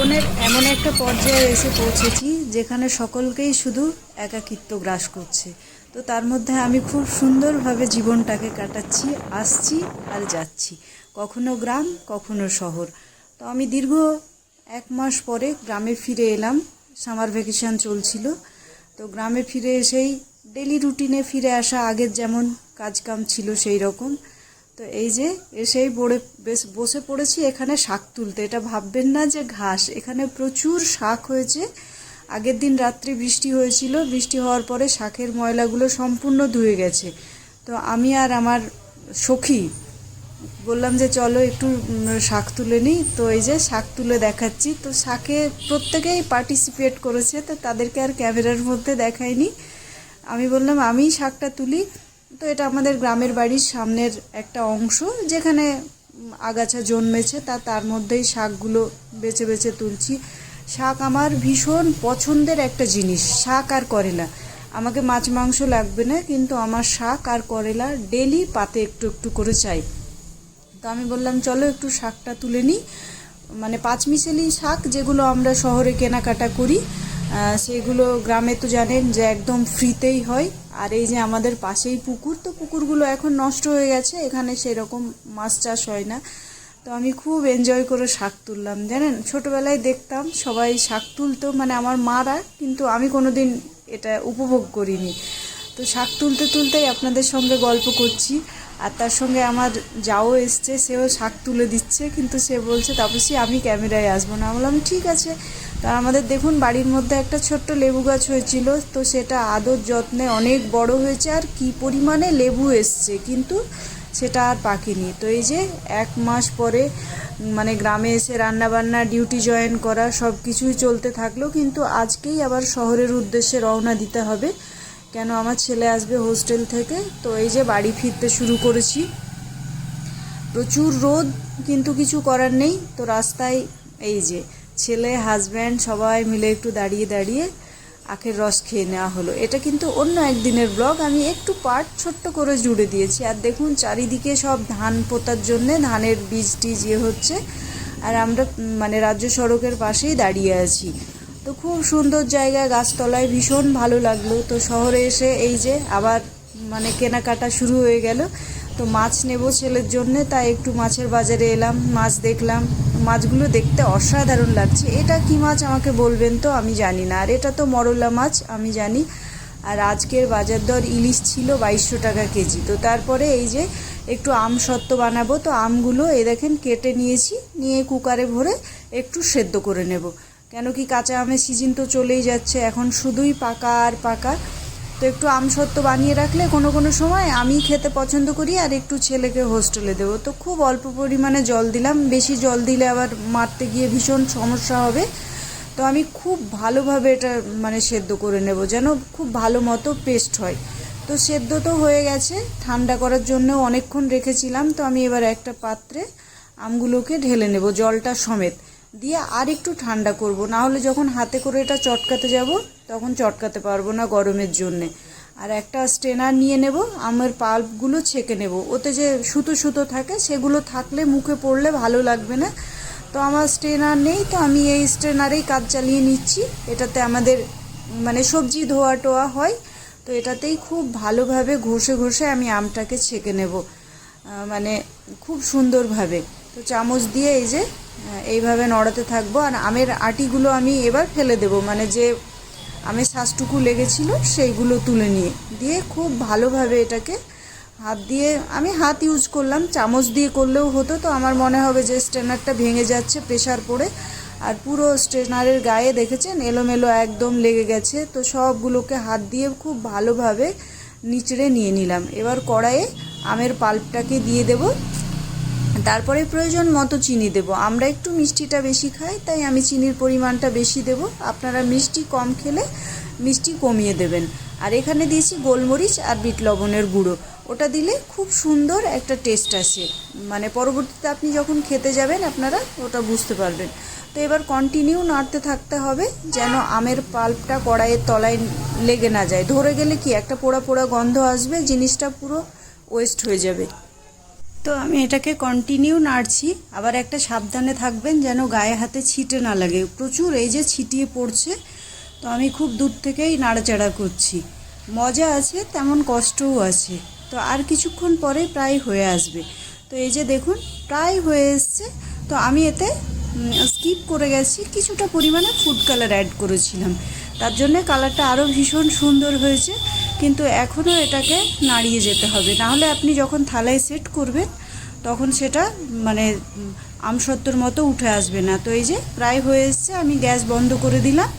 জীবনের এমন একটা পর্যায়ে এসে পৌঁছেছি যেখানে সকলকেই শুধু একাকিত্ব গ্রাস করছে। তো তার মধ্যে আমি খুব সুন্দরভাবে জীবনটাকে কাটাচ্ছি, আসছি আর যাচ্ছি। কখনো গ্রাম, কখনো শহর। তো আমি দীর্ঘ এক মাস পরে গ্রামে ফিরে এলাম। সামার ভ্যাকেশন চলছিল। তো গ্রামে ফিরে এসেই ডেলি রুটিনে ফিরে আসা আগের যেমন কাজকাম ছিল সেই রকম তো এই যে এসেই বড়ে বেশ বসে পড়েছি, এখানে শাক তুলতে। এটা ভাববেন না যে ঘাস, এখানে প্রচুর শাক হয়েছে। আগের দিন রাত্রে বৃষ্টি হয়েছিল, বৃষ্টি হওয়ার পরে শাকের ময়লাগুলো সম্পূর্ণ ধুয়ে গেছে। তো আমি আর আমার সখী বললাম যে চলো একটু শাক তুলে নিই। তো এই যে শাক তুলে দেখাচ্ছি। তো শাকে প্রত্যেকেই পার্টিসিপেট করেছে, তো তাদেরকে আর ক্যামেরার মধ্যে দেখাইনি। আমি বললাম আমি শাকটা তুলি। তো এটা আমাদের গ্রামের বাড়ির সামনের একটা অংশ, যেখানে আগাছা জন্মেছে, তা তার মধ্যেই শাকগুলো বেছে বেছে তুলছি। শাক আমার ভীষণ পছন্দের একটা জিনিস, শাক আর করেলা। আমাকে মাছ মাংস লাগবে না, কিন্তু আমার শাক আর করেলা ডেলি পাতে একটু একটু করে চাই। তো আমি বললাম, চলো একটু শাকটা তুলে নিই। মানে পাঁচমিশালি শাক, যেগুলো আমরা শহরে কেনাকাটা করি। সেগুলো গ্রামে তো জানেন যে একদম ফ্রিতেই হয়। আর এই যে আমাদের পাশেই পুকুর, তো পুকুরগুলো এখন নষ্ট হয়ে গেছে, এখানে সেরকম মাছ চাষ হয় না। তো আমি খুব এনজয় করে শাক তুললাম, জানেন? ছোটবেলায় দেখতাম সবাই শাক তুলতো মানে আমার মারা, কিন্তু আমি কোনোদিন এটা উপভোগ করিনি। তো শাক তুলতে তুলতেই আপনাদের সঙ্গে গল্প করছি, আর তার সঙ্গে আমার যাও এসছে, সেও শাক তুলে দিচ্ছে, কিন্তু সে বলছে, তাপসী, আমি ক্যামেরায় আসব। না বললাম, ঠিক আছে। তা আমাদের দেখুন, বাড়ির মধ্যে একটা ছোট্ট লেবু গাছ হয়েছিল, তো সেটা আদর যত্নে অনেক বড় হয়েছে, আর কি পরিমাণে লেবু এসছে, কিন্তু সেটা আর পাকেনি। তো এই যে এক মাস পরে মানে গ্রামে এসে রান্না বান্না ডিউটি জয়েন করা সব কিছুই চলতে থাকল, কিন্তু আজকেই আবার শহরের উদ্দেশ্যে রওনা দিতে হবে। কেন আমার ছেলে আসবে হোস্টেল থেকে, তো এই যে বাড়ি ফিরতে শুরু করেছি। প্রচুর রোদ, কিন্তু কিছু করার নেই, তো রাস্তায় এই যে ছেলে হাজব্যান্ড সবাই মিলে একটু দাঁড়িয়ে দাঁড়িয়ে আখের রস খেয়ে নেওয়া হলো। এটা কিন্তু অন্য একদিনের ব্লগ আমি একটু পার্ট ছোট্ট করে জুড়ে দিয়েছি। আর দেখুন, চারিদিকে সব ধান পোতার জন্যে ধানের বীজ টিজ ইয়ে হচ্ছে। আর আমরা মানে রাজ্য সড়কের পাশেই দাঁড়িয়ে আছি। তো খুব সুন্দর জায়গা, গাছতলায় ভীষণ ভালো লাগল। তো শহরে এসে এই যে আবার মানে কেনাকাটা শুরু হয়ে গেল। তো মাছ নেব ছেলের জন্যে, তাই একটু মাছের বাজারে এলাম, মাছ দেখলাম। মাছগুলো দেখতে অসাধারণ লাগছে। এটা কি মাছ আমাকে বলবেন তো আমি জানি না। আর এটা তো মরলা মাছ, আমি জানি। আর আজকের বাজার দর ইলিশ ছিল বাইশশো টাকা কেজি। তো তারপরে এই যে একটু আম সত্ত্ব বানাবো, তো আমগুলো এই দেখেন কেটে নিয়েছি, নিয়ে কুকারে ভরে একটু সেদ্ধ করে নেব। কেন কি কাঁচা আমের সিজন তো চলেই যাচ্ছে, এখন শুধুই পাকা আর পাকা। তো একটু আম সত্ত্ব বানিয়ে রাখলে কোনো কোনো সময় আমি খেতে পছন্দ করি আর একটু ছেলেকে হোস্টেলে দেবো। তো খুব অল্প পরিমাণে জল দিলাম। বেশি জল দিলে আবার মারতে গিয়ে ভীষণ সমস্যা হবে। তো আমি খুব ভালোভাবে এটা মানে সেদ্ধ করে নেব যেন খুব ভালো মতো পেস্ট হয়। তো সেদ্ধ তো হয়ে গেছে। ঠান্ডা করার জন্য অনেকক্ষণ রেখেছিলাম। তো আমি এবার একটা পাত্রে আমগুলোকে ঢেলে নেব জলটা সমেত। দিয়ে আর একটু ঠান্ডা করব। না হলে যখন হাতে করে এটা চটকাতে যাব, তখন চটকাতে পারব না গরমের জন্যে। আর একটা স্ট্রেনার নিয়ে নেব, আমের পাল্পগুলো ছেঁকে নেব। ওতে যে সুতো সুতো থাকে, সেগুলো থাকলে মুখে পড়লে ভালো লাগবে না। তো আমার স্ট্রেনার নেই, তো আমি এই স্ট্রেনারেই কাজ চালিয়ে নিচ্ছি। এটাতে আমাদের মানে সবজি ধোয়া টোয়া হয়, তো এটাতেই খুব ভালোভাবে ঘষে ঘষে আমি আমটাকে ছেঁকে নেব। মানে খুব সুন্দরভাবে। তো চামচ দিয়ে এই যে এইভাবে নড়াতে থাকব। আর আমের আটিগুলো আমি এবার ফেলে দেব। মানে যে আমের শ্বাসটুকু লেগেছিল, সেইগুলো তুলে নিয়ে। দিয়ে খুব ভালোভাবে এটাকে হাত দিয়ে, আমি হাত ইউজ করলাম। চামচ দিয়ে করলেও হতো। তো আমার মনে হবে যে স্ট্রেনারটা ভেঙে যাচ্ছে প্রেশার পড়ে। আর পুরো স্ট্রেনারের গায়ে দেখেছেন? এলোমেলো একদম লেগে গেছে। তো সবগুলোকে হাত দিয়ে খুব ভালোভাবে নিচড়ে নিয়ে নিলাম। এবার কড়াইয়ে আমের পাল্পটাকে দিয়ে দেব। তারপরে প্রয়োজন মতো চিনি দেব। আমরা একটু মিষ্টিটা বেশি খাই, তাই আমি চিনির পরিমাণটা বেশি দেব। আপনারা মিষ্টি কম খেলে মিষ্টি কমিয়ে দেবেন। আর এখানে দিয়েছি গোলমরিচ আর বিট লবণের গুঁড়ো। ওটা দিলে খুব সুন্দর একটা টেস্ট আসে। মানে পরবর্তীতে আপনি যখন খেতে যাবেন আপনারা ওটা বুঝতে পারবেন। তো এবার কন্টিনিউ নাড়তে থাকতে হবে যেন আমের পাল্পটা কড়াইয়ের তলায় লেগে না যায়। ধরে গেলে কি একটা পোড়া পোড়া গন্ধ আসবে, জিনিসটা পুরো ওয়েস্ট হয়ে যাবে। তো আমি এটাকে কন্টিনিউ নাড়ছি। আবার একটা সাবধানে থাকবেন যেন গায়ে হাতে ছিটে না লাগে। প্রচুর এই যে ছিটিয়ে পড়ছে, তো আমি খুব দূর থেকেই নাড়াচাড়া করছি। মজা আছে, তেমন কষ্টও আছে। তো আর কিছুক্ষণ পরে প্রায় হয়ে আসবে। তো এই যে দেখুন, প্রায় হয়ে এসছে। তো আমি এতে স্কিপ করে গেছি। কিছুটা পরিমাণে ফুড কালার অ্যাড করেছিলাম। তার জন্য কালারটা আরও ভীষণ সুন্দর হয়েছে। কিন্তু এখনও এটাকে নাড়িয়ে যেতে হবে। নাহলে আপনি যখন থালায় সেট করবেন তখন সেটা মানে উম, আমসত্ত্বর মতো উঠে আসবে না। তো এই যে প্রায় হয়ে এসছে আমি গ্যাস বন্ধ করে দিলাম।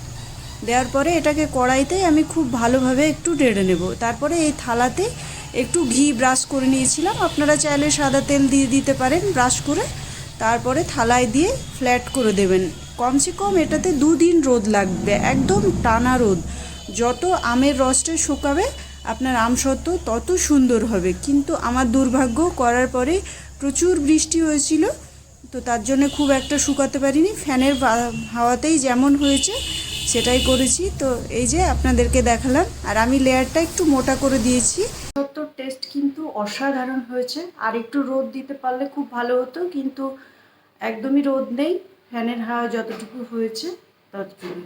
দেওয়ার পরে এটাকে কড়াইতেই আমি খুব ভালোভাবে একটু নেড়ে নেব। তারপরে এই থালাতে একটু ঘি ব্রাশ করে নিয়েছিলাম। আপনারা চাইলে সাদা তেল দিয়ে দিতে পারেন ব্রাশ করে। তারপরে থালায় দিয়ে ফ্ল্যাট করে দেবেন। কমসে কম এটাতে দুদিন রোদ লাগবে একদম টানা রোদ। যত আমের রসটা শুকাবে, আপনার আম সত্ত্ব তত সুন্দর হবে। কিন্তু আমার দুর্ভাগ্য, করার পরে প্রচুর বৃষ্টি হয়েছিল, তো তার জন্য খুব একটা শুকাতে পারিনি। ফ্যানের হাওয়াতেই যেমন হয়েছে, সেটাই করেছি। তো এই যে আপনাদেরকে দেখালাম, আর আমি লেয়ারটা একটু মোটা করে দিয়েছি। সত্তর টেস্ট কিন্তু অসাধারণ হয়েছে। আর একটু রোদ দিতে পারলে খুব ভালো হতো, কিন্তু একদমই রোদ নেই। ফ্যানের হাওয়া যতটুকু হয়েছে ততটুকু